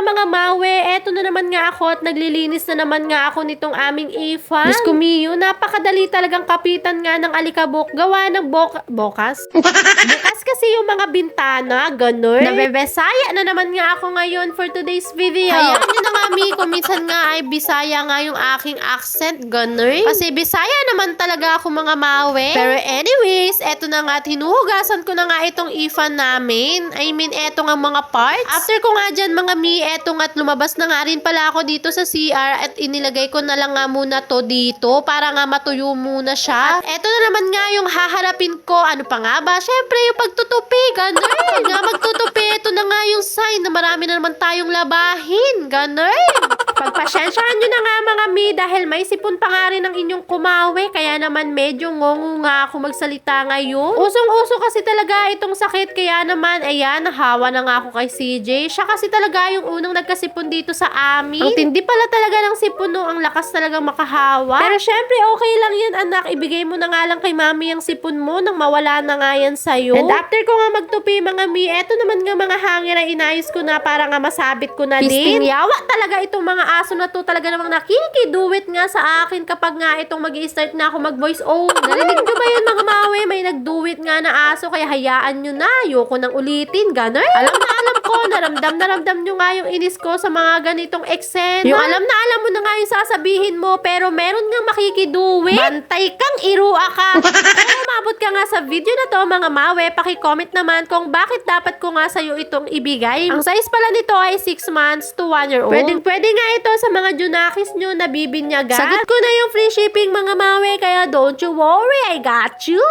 mga mawe, eto na naman nga ako at naglilinis na naman nga ako nitong aming ifan. Diyos ko napakadali talagang kapitan nga ng alikabok. Gawa ng boka- bokas? Bukas kasi yung mga bintana, ganun. Nabebesaya na naman nga ako ngayon for today's video. Hayaan kung minsan nga ay bisaya nga yung aking accent, ganun. Kasi bisaya naman talaga ako mga mawe. Pero anyways, eto na nga hinuhugasan ko na nga itong ifan namin. I mean, eto nga mga parts. After ko nga dyan mga Mi, eto nga at lumabas na nga rin pala ako dito sa CR at inilagay ko na lang nga muna to dito para nga matuyo muna siya. At eto na naman nga yung haharapin ko. Ano pa nga ba? Syempre yung pagtutupi, ganun. Yung sign na marami na naman tayong labahin, ganun. Pagpasyensyahan nyo na nga mga mi dahil may sipon pa nga rin ang inyong kumawi kaya naman medyo ngongo nga ako magsalita ngayon. Usong-uso kasi talaga itong sakit kaya naman ayan nahawa na nga ako kay CJ. Siya kasi talaga yung unang nagkasipon dito sa amin. Ang tindi pala talaga ng sipon no, ang lakas talagang makahawa. Pero syempre okay lang yan anak, ibigay mo na nga lang kay mami ang sipon mo nang mawala na nga yan sa'yo. And after ko nga magtupi mga mi, eto naman nga mga hangin ay inayos ko na para nga masabit ko na din. Yawa talaga itong mga aso na to talaga namang nakikiduwit nga sa akin kapag nga itong mag start na ako mag-voice over. Narinig nyo ba yun mga mawe? May nagduwit nga na aso kaya hayaan nyo na. Ayoko nang ulitin. Ganon. Alam na. Naramdam na ramdam nyo nga yung inis ko sa mga ganitong eksena. Yung alam na alam mo na nga yung sasabihin mo pero meron nga makikiduwit. Bantay kang irua ka. Kung umabot ka nga sa video na to mga mawe, paki-comment naman kung bakit dapat ko nga sa'yo itong ibigay. Ang size pala nito ay 6 months to 1 year old. Pwedeng pwede nga ito sa mga junakis nyo na bibinyagan. Sagot ko na yung free shipping mga mawe, kaya don't you worry, I got you.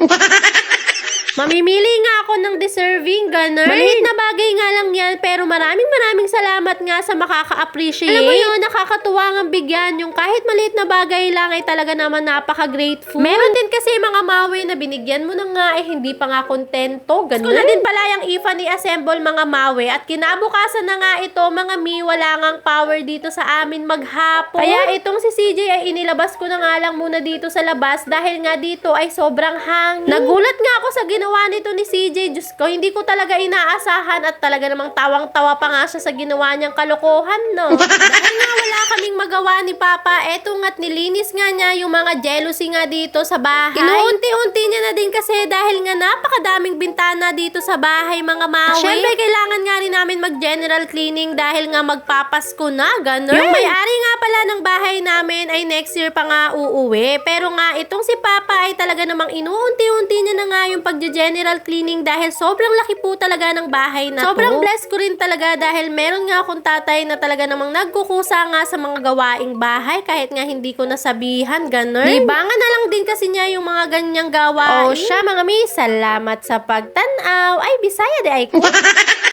Mamimili nga ako ng deserving, ganun. Maliit na bagay nga lang yan, pero maraming maraming salamat nga sa makaka-appreciate. Alam mo yun, nakakatuwa ng bigyan yung kahit maliit na bagay lang ay talaga naman napaka-grateful. Meron din kasi mga mawe na binigyan mo na nga eh hindi pa nga kontento, ganun. Ko na din pala yung IFA ni Assemble mga mawe at kinabukasan na nga ito mga mi, wala ngang power dito sa amin maghapon. Kaya itong si CJ ay inilabas ko na nga lang muna dito sa labas dahil nga dito ay sobrang hangin. Nagulat nga ako sa ginawa nito ni CJ. Diyos ko, hindi ko talaga inaasahan at talaga namang tawang-tawa pa nga siya sa ginawa niyang kalokohan, no? dahil nga wala kaming magawa ni Papa, eto nga't nilinis nga niya yung mga jealousy nga dito sa bahay. Inuunti-unti niya na din kasi dahil nga napakadaming bintana dito sa bahay, mga mawe. Siyempre, kailangan nga rin namin mag-general cleaning dahil nga magpapasko na, gano'n. Yung may-ari nga pala ng bahay namin ay next year pa nga uuwi. Pero nga, itong si Papa ay talaga namang inuunti-unti niya na nga yung pag-general cleaning dahil sobrang laki po talaga ng bahay na Sobrang blessed ko rin talaga dahil meron nga akong tatay na talaga namang nagkukusa nga sa mga gawaing bahay kahit nga hindi ko nasabihan, gano'n. Libangan na lang din kasi niya yung mga ganyang gawain. O siya mga mi, salamat sa pagtanaw. Ay, bisaya di ay ko.